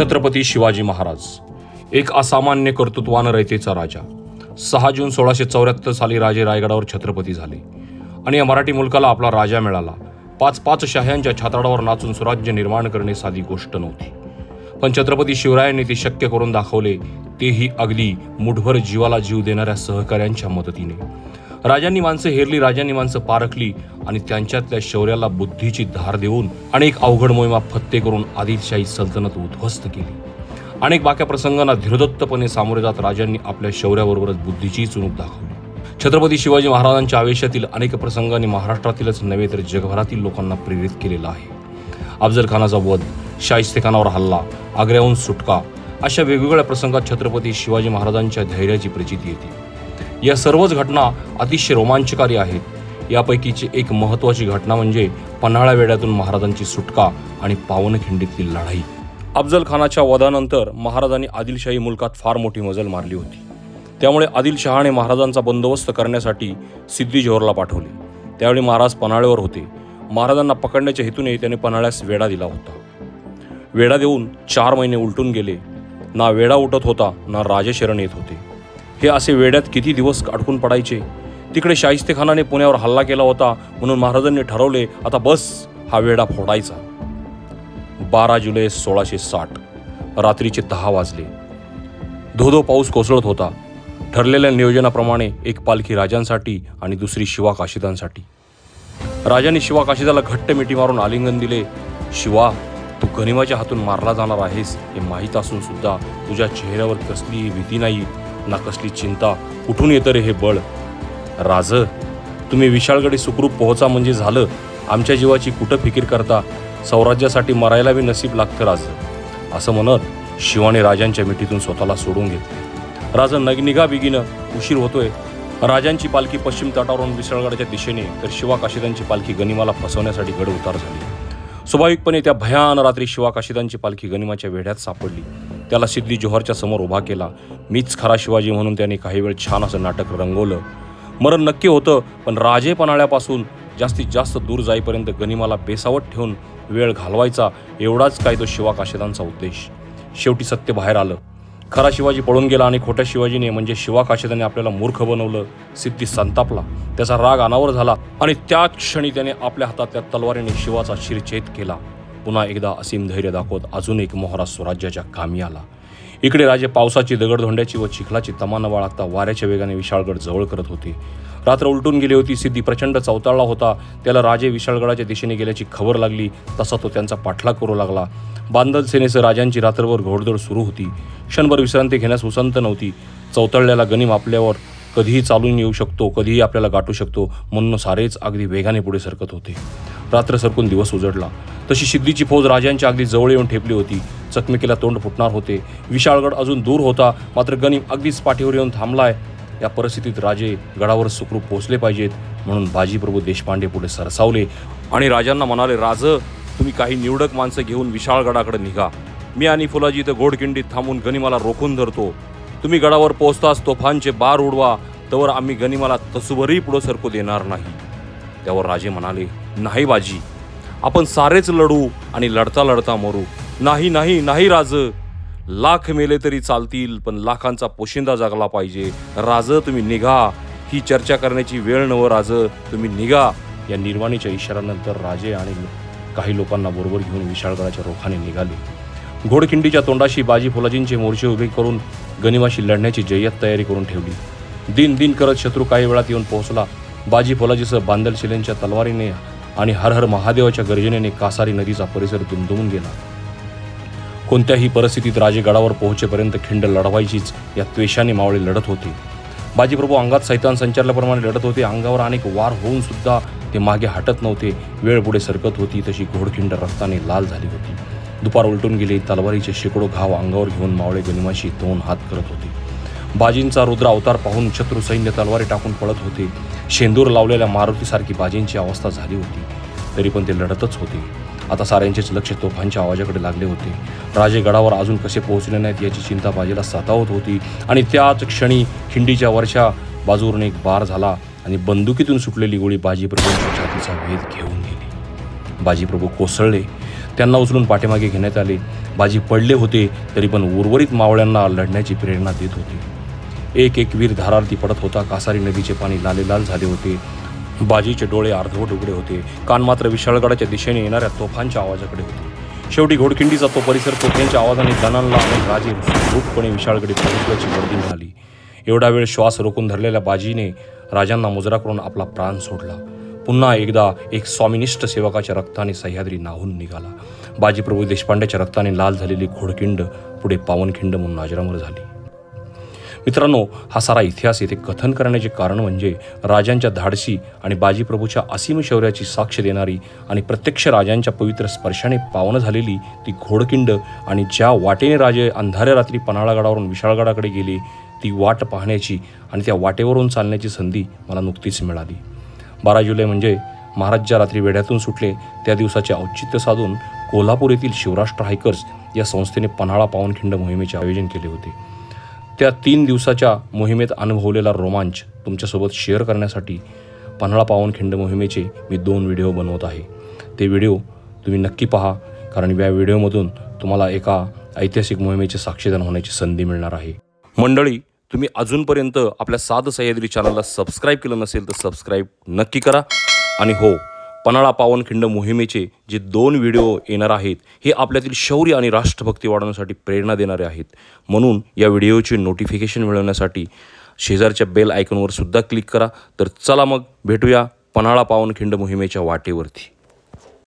छत्रपती शिवाजी महाराज एक असामान्य कर्तृत्वानं रयतेचा राजा. सहा जून सोळाशे चौऱ्याहत्तर साली राजे रायगडावर छत्रपती झाले आणि या मराठी मुलकाला आपला राजा मिळाला. पाच पाच शह्यांच्या छाताडावर नाचून स्वराज्य निर्माण करणे साधी गोष्ट नव्हती. पण छत्रपती शिवरायांनी ते शक्य करून दाखवले तेही अगदी मुठभर जीवाला जीव देणाऱ्या सहकाऱ्यांच्या मदतीने. राजांनी माणसं हेरली राजांनी माणसं पारखली आणि त्यांच्यातल्या शौर्याला बुद्धीची धार देऊन अनेक अवघड मोहिमा फत्ते करून आदिलशाही सल्तनत उद्ध्वस्त केली. अनेक बाक्या प्रसंगांना धीरदत्तपणे सामोरे जात राजांनी आपल्या शौर्याबरोबरच बुद्धीची चुणूक दाखवली. छत्रपती शिवाजी महाराजांच्या आयुष्यातील अनेक प्रसंगांनी महाराष्ट्रातीलच नव्हे तर जगभरातील लोकांना प्रेरित केलेला आहे. अफजल खानाचा वध शाहिस्तेखानावर हल्ला आग्र्याहून सुटका अशा वेगवेगळ्या प्रसंगात छत्रपती शिवाजी महाराजांच्या धैर्याची प्रचिती येते. या सर्वच घटना अतिशय रोमांचकारी आहेत. यापैकीची एक महत्त्वाची घटना म्हणजे पन्हाळा वेड्यातून महाराजांची सुटका आणि पावनखिंडीतली लढाई. अफजल खानाच्या वधानंतर महाराजांनी आदिलशाही मुलकात फार मोठी मजल मारली होती. त्यामुळे आदिलशहाने महाराजांचा बंदोबस्त करण्यासाठी सिद्धी जोहरला पाठवले. त्यावेळी महाराज पन्हाळ्यावर होते. महाराजांना पकडण्याच्या हेतूने त्याने पन्हाळ्यास वेढा दिला होता. वेढा देऊन चार महिने उलटून गेले. ना वेढा उठत होता ना राजशरण येत होते. हे असे वेड्यात किती दिवस अडकून पडायचे? तिकडे शाहिस्तेखानाने पुण्यावर हल्ला केला होता म्हणून महाराजांनी ठरवले आता बस हा वेढा फोडायचा. बारा जुलै सोळाशे साठ रात्रीचे दहा वाजले. धोधो पाऊस कोसळत होता. ठरलेल्या नियोजनाप्रमाणे एक पालखी राजांसाठी आणि दुसरी शिवा काशिदांसाठी. राजाने शिवा काशिदाला घट्ट मिठी मारून आलिंगन दिले. शिवा तू गनिमाच्या हातून मारला जाणार आहेस हे माहीत असून सुद्धा तुझ्या चेहऱ्यावर कसली भीती नाही. ना कसली चिंता कुठून येतं रे हे बळ? राज तुम्ही विशाळगडी सुखरूप पोहोचा म्हणजे झालं. आमच्या जीवाची कुठं फिकीर करता? स्वराज्यासाठी मरायला बी नसीब लागतं राज. असं म्हणत शिवाने राजांच्या मिठीतून स्वतःला सोडून घेतले. राजा नगनिगा बिगीनं उशीर होतोय. राजांची पालखी पश्चिम तटावरून विसळगडाच्या दिशेने तर शिवा काशिदांची पालखी गनिमाला फसवण्यासाठी गड उतार झाली. स्वाभाविकपणे त्या भयान रात्री शिवा काशिदांची पालखी गनिमाच्या वेढ्यात सापडली. त्याला सिद्धी जोहरच्या समोर उभा केला. मीच खरा शिवाजी म्हणून त्याने काही वेळ छान असं नाटक रंगवलं. मरण नक्की होतं पण राजेपणाळ्यापासून जास्तीत जास्त दूर जाईपर्यंत गनिमाला बेसावत ठेवून वेळ घालवायचा एवढाच काय तो शिवा काशिदांचा उद्देश. शेवटी सत्य बाहेर आलं. खरा शिवाजी पळून गेला आणि खोट्या शिवाजीने म्हणजे शिवा काशिदाने आपल्याला मूर्ख बनवलं सिद्धी संतापला. त्याचा राग अनावर झाला आणि त्याच क्षणी त्याने आपल्या हातातल्या तलवारीने शिवाचा शिरछेद केला. पुन्हा एकदा असीम धैर्य दाखवत अजून एक मोहरा स्वराज्याच्या कामी आला इकडे राजे पावसाची दगडधोंड्याची व चिखलाची तमान बाळगता वाऱ्याच्या वेगाने विशाळगड जवळ करत होते. रात्र उलटून गेली होती सिद्धी प्रचंड चवताळला होता. त्याला राजे विशाळगडाच्या दिशेने गेल्याची खबर लागली तसा तो त्यांचा पाठलाग करू लागला. बांदल सेनेसह राजांची रात्रभर घोडदोड सुरू होती. क्षणभर विश्रांती घेण्यास उसंत नव्हती. चौतळल्याला गनिम आपल्यावर कधीही चालून येऊ शकतो कधीही आपल्याला गाठू शकतो म्हणून सारेच अगदी वेगाने पुढे सरकत होते. रात्र सरकून दिवस उजडला. तशी शिद्दीची फौज राजांच्या अगदी जवळ येऊन ठेपली होती. चकमकीला तोंड फुटणार होते. विशाळगड अजून दूर होता. मात्र गनिम अगदीच पाठीवर येऊन थांबलाय. या परिस्थितीत राजे गडावर सुखरूप पोहोचले पाहिजेत म्हणून बाजीप्रभू देशपांडे पुढे सरसावले आणि राजांना म्हणाले राज तुम्ही काही निवडक माणसं घेऊन विशाळगडाकडे निघा. मी आणि फुलाजी इथं गोडकिंडीत थांबून गनिमाला रोखून धरतो. तुम्ही गडावर पोहोचताच तोफांचे बार उडवा. तवर आम्ही गनिमाला तसुभरही पुढं सरकू देणार नाही. त्यावर राजे म्हणाले नाही बाजी. आपण सारेच लढू आणि लढता लढता मरू. नाही नाही नाही राज. लाख मेले तरी चालतील पण लाखांचा पोशिंदा जागला पाहिजे. राज तुम्ही निघा. ही चर्चा करण्याची वेळ नव राज. तुम्ही निघा. या निर्वाणीच्या इशाऱ्यानंतर राजे आणि काही लोकांना बरोबर घेऊन विशाळगडाच्या रोखाने निघाले. घोडखिंडीच्या तोंडाशी बाजी फुलाजींचे मोर्चे उभे करून गनिमाशी लढण्याची जय्यत तयारी करून ठेवली. दिन दिन करत शत्रू काही वेळात येऊन पोहोचला. बाजी फुलाजीसह बांदल शिलेंच्या तलवारीने आणि हर हर महादेवाच्या गर्जनेने कासारी नदीचा परिसर दुमदुमून गेला. कोणत्याही परिस्थितीत राजे गडावर पोहोचेपर्यंत खिंड लढवायचीच या त्वेषाने मावळे लढत होते. बाजीप्रभू अंगात सैतान संचारल्याप्रमाणे लढत होते. अंगावर अनेक वार होऊन सुद्धा ते मागे हटत नव्हते. वेळ पुढे सरकत होती तशी घोडखिंड रक्ताने लाल झाली होती. दुपार उलटून गेले तलवारीचे शेकडो घाव अंगावर घेऊन मावळे गनिमाशी दोन हात करत होते. बाजींचा रुद्र अवतार पाहून शत्रू सैन्य तलवारी टाकून पळत होते. शेंदूर लावलेल्या मारुतीसारखी बाजींची अवस्था झाली होती. तरी पण ते लढतच होते. आता साऱ्यांचेच लक्ष तोफांच्या आवाजाकडे लागले होते. राजे गडावर अजून कसे पोहोचले नाहीत याची चिंता बाजीला सतावत होती आणि त्याच क्षणी खिंडीच्या वरच्या बाजूवरून एक बार झाला आणि बंदुकीतून सुटलेली गोळी बाजीप्रभूंच्या छातीचा भेद घेऊन गेली. बाजीप्रभू कोसळले. त्यांना उचलून पाठीमागे घेण्यात आले. बाजी पडले होते तरी पण उर्वरित मावळ्यांना लढण्याची प्रेरणा देत होती. एक एक वीर धारार्थी पडत होता. कासारी नदीचे पाणी लालेलाल झाले होते. बाजीचे डोळे अर्धवट उघडे होते. कान मात्र विशाळगडाच्या दिशेने येणाऱ्या तोफांच्या आवाजाकडे होते. शेवटी घोडखिंडीचा तो परिसर तोफ्यांच्या आवाजाने जणांना आणि राजे रूपपणे विशाळकडे पोहोचल्याची वर्दी मिळाली एवढा वेळ श्वास रोखून धरलेल्या बाजीने राजांना मुजरा करून आपला प्राण सोडला. पुन्हा एकदा एक स्वामिनिष्ठ सेवकाच्या रक्ताने सह्याद्री नाहून निघाला. बाजीप्रभू देशपांड्याच्या रक्ताने लाल झालेली घोडखिंड पुढे पावनखिंड म्हणून नाजरामर झाली. मित्रांनो हा सारा इतिहास येथे कथन करण्याचे कारण म्हणजे राजांच्या धाडसी आणि बाजीप्रभूच्या असीम शौर्याची साक्ष देणारी आणि प्रत्यक्ष राजांच्या पवित्र स्पर्शाने पावन झालेली ती घोडकिंड आणि ज्या वाटेने राजे अंधाऱ्या रात्री पन्हाळागडावरून विशाळगडाकडे गेले ती वाट पाहण्याची आणि त्या वाटेवरून चालण्याची संधी मला नुकतीच मिळाली. बारा जुलै म्हणजे महाराज ज्या रात्री वेढ्यातून सुटले त्या दिवसाचे औचित्य साधून कोल्हापूर येथील शिवराष्ट्र हायकर्स या संस्थेने पन्हाळा पावनखिंड मोहिमेचे आयोजन केले होते. त्या तीन दिवसाच्या मोहिमेत अनुभवलेला रोमांच तुमच्यासोबत शेअर करण्यासाठी पन्हाळा पावनखिंड मोहिमेचे मी दोन व्हिडिओ बनवत आहे. ते व्हिडिओ तुम्ही नक्की पहा कारण या व्हिडिओमधून तुम्हाला एका ऐतिहासिक मोहिमेचे साक्षीदार होण्याची संधी मिळणार आहे. मंडळी तुम्ही अजूनपर्यंत आपल्या साध सह्याद्री चॅनलला सबस्क्राईब केलं नसेल तर सबस्क्राईब नक्की करा. आणि हो पन्हाळा पावनखिंड मोहिमेचे जे दोन व्हिडिओ येणार आहेत हे आपल्यातील शौर्य आणि राष्ट्रभक्ती वाढवण्यासाठी प्रेरणा देणारे आहेत. म्हणून या व्हिडिओचे नोटिफिकेशन मिळवण्यासाठी शेजारच्या बेल आयकॉनवर सुद्धा क्लिक करा. तर चला मग भेटूया पन्हाळा पावनखिंड मोहिमेच्या वाटेवरती.